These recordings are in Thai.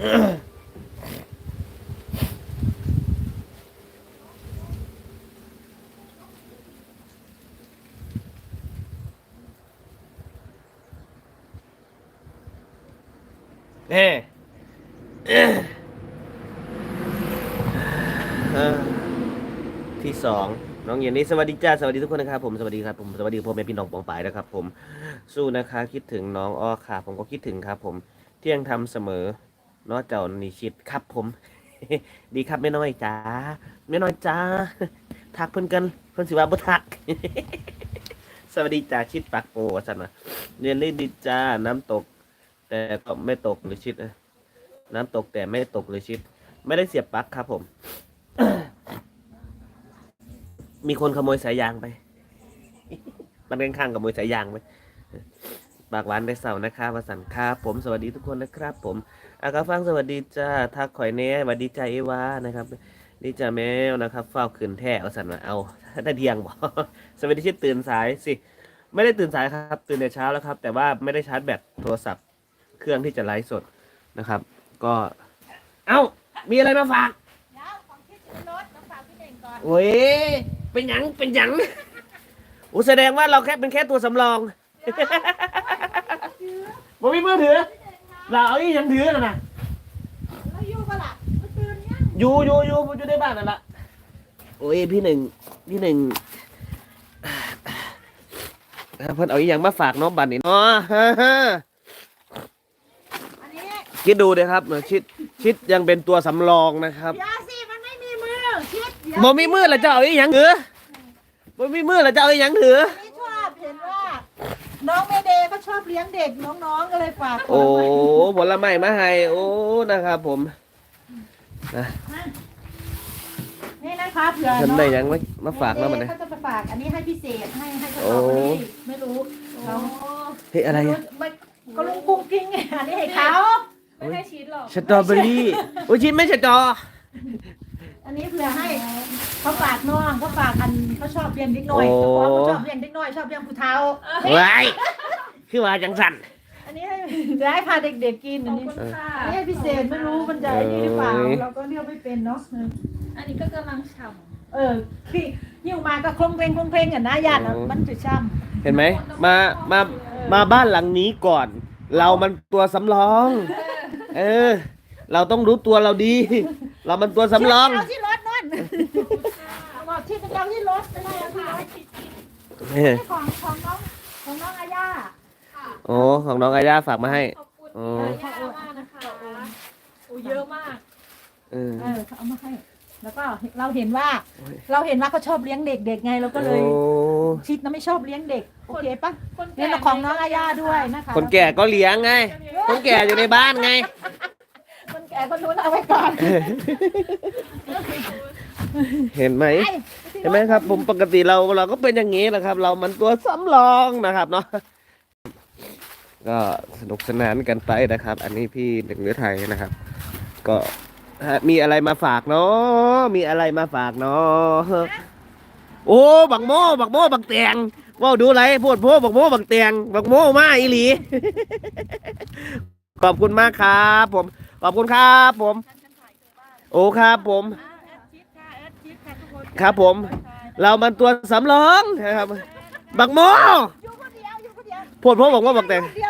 เน่เอ่อที่สองน้องเย็นนี้สวัสดีจ้าสวัสดีทุกคนนะครับผมสวัสดีครับผมสวัสดีพ่อแม่พี่น้องปองปายนะครับ ผมสู้นะคะ คิดถึงน้องอ้อค่ะ ผมก็คิดถึงครับ ผมเที่ยงทำเสมอ เนาะเจ้านิชิตครับผม ดีครับแม่น้อยจ้าแม่น้อยจ้าทักเพิ่อนกันเพิ่อนสิว่าบ่ทัก สวัสดีจ้าชิดปักโอว่าซั่นนะเรียนเล่นดีจ้าน้ำตก แต่ก็ไม่ตกหรือชิดนะน้ำตกแต่ไม่ตกหรือชิด ไม่ได้เสียบปลั๊กครับผม มีคนขโมยสายยางไป มันเป็นข้างๆขโมยสายยางไป ปากหวานได้เสาร์นะคะวสันต์ครับผมสวัสดีทุกคนนะครับ ผมอากาฟังสวัสดีจ้าทักข่อยเน่สวัสดีจ้าเอวานะครับนี่จ้าแมวนะครับเฝ้าขืนแท้เอาสันมาเอาได้เที่ยงบอกสวัสดีที่ตื่นสายสิไม่ได้ตื่นสายครับ ตื่นแต่เช้าแล้วครับ แต่ว่าไม่ได้ชาร์จแบตโทรศัพท์เครื่องที่จะไลฟ์สดนะครับ ก็ เอ้ามีอะไรมาฝากเดี๋ยวของที่ซื้อรถต้องฝากพี่เด่งก่อนโอ้ยเป็นหยังเป็นหยังอูแสดงว่าเราแค่เป็นแค่ตัวสำรอง บ่มีมือถือเราเอาอีหยังถือน่ะนะแล้วอยู่ปะล่ะเมื่อคืนเนี่ยอยู่อยู่อยู่อยู่ในบ้านนั่นละโอ้ยพี่หนึ่งพี่หนึ่งเพิ่นเอาอีหยังมาฝากน้องบันนี่อ๋อฮ่าฮ่าอันนี้คิดดูเลยครับชิดชิดยังเป็นตัวสำรองนะครับเดี๋ยวสิมันไม่มีมือคิดเดี๋ยวบ่มีมือแล้วจะเอาอีหยังถือบ่มีมือแล้วจะเอาอีหยังถืออันนี้ชอบเห็นว่า น้องเมเดย์ก็ช อบเลี้ยงเด็กน้องๆก็เลยฝากโอ้ผลไม้มาให้โอ้นะครับผมนี่นะคะเผื่อฉันน้องได้หยังมามาฝากแล้วมันเมนะเดย์เขาจะมาฝากอันนี้ให้พิเศษให้ให้สโอ้ตรอเบอรี่ไม่รู้เขาเฮ้ยอะไรอะไม่ก็ลุงกุ้งกิ้งไงอันนี้ให้เขาไม่ให้ชีสหรอกสตรอเบอรี่โอ้ยชิ้นไม่สตรออันนี้เผื่อให้เขาฝากน้องเขาฝากอันเขาชอบเลี้ยงเด็กน้อยเฉพาะเขาชอบเลี้ยงเด็กน้อยชอบเลี้ยงผู้เฒ่าไว้ คือว่าจังสันอันนี้ให้จะให้พาเด็กๆกินขอัอนบนี้คุณค่ะ อันนี้ให้พิเศษไม่รู้มันจะไอ้นี่หรือเปล่าเราก็เรียกไม่เป็นเนาะอันนี้ก็กำลังฉ่เออพี่หิ้วมาก็คลงเพลงคลงเพลงกันนะญาติอะมันจะช้เห็นไหมมามามาบ้านหลังนี้ก่อน เรามันตัวสำรอง เออ เราต้องรู้ตัวเราดี เรามันตัวำสำรอง เอาที่รถนั่นบอกที่เป็นเอาที่รถไม่ได้เอาที่รถเออนี่ของของน้องของน้องอาญา โอ้ของน้องอาญาฝากมาให้ำขอบคุณอ๋อย่ามากนะคะโอ้เยอะมากเออ เออเขาเอามาให้ แล้วก็เราเห็นว่าเราเห็นว่าเขาชอบเลี้ยงเด็กๆไงเราก็เลย โอ้ชิดนะไม่ชอบเลี้ยงเด็กโอเคปะคนเนี่ยเราของน้องอาญาด้วยนะคะคนแก่ก็เลี้ยงไง คนแก่อยู่ในบ้านไง คนแก่คนนู้นเอาไว้ก่อนเห็นไหม ไอ้เห็นไหมครับ ผมปกติเราเราก็เป็นอย่างนี้แหละครับ เรามันตัวสำรองนะครับเนาะ ก็สนุกสนานกันไปนะครับ อันนี้พี่หนึ่งเนื้อไทยนะครับ ก็มีอะไรมาฝากเนาะมีอะไรมาฝากเนาะโอ้บักโม่บักโม่บักแตงว่าดูไรพูดโพบักโม่บักแตงบักโม่มาอีหลี ขอบคุณมากครับผม ขอบคุณครับผม โอ้ครับผมครับผม เรามันตัวสำรองนะครับ บักโม่พูดพูดพบอกว่าบักแตงเดียวคื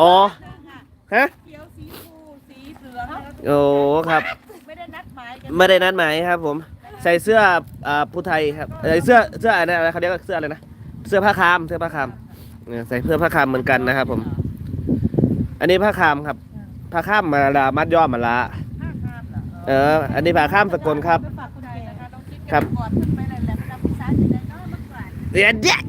ออยู่คนเดียวอ๋อ ฮะ เขียวสีฟูสีเหลืองโอ้ครับ ไม่ได้นัดหมายกันไม่ได้นัดหมายครับ ผม ใส่เสื้ออ่าผู้ไทยครับใส่เสื้อเสื้ออะไรนะเขาเรียกว่าเสื้ออะไรนะ เสื้อผ้าคาม เสื้อผ้าคามเออใส่เสื้อผ้าคามเหมือนกันนะครับ ผม อันนี้ผ้าคามครับ ผ้าคามมาลามัดย่อมมาละเออ อันนี้ผ้าคามสกลครับ ไปฝากคนแก่นะคะต้องคิดครับก่อนขึ้นไปเลยแหละไปรับพิซซ่าจะได้น้อยมากกว่าเดี๋ยวเดี๋ยว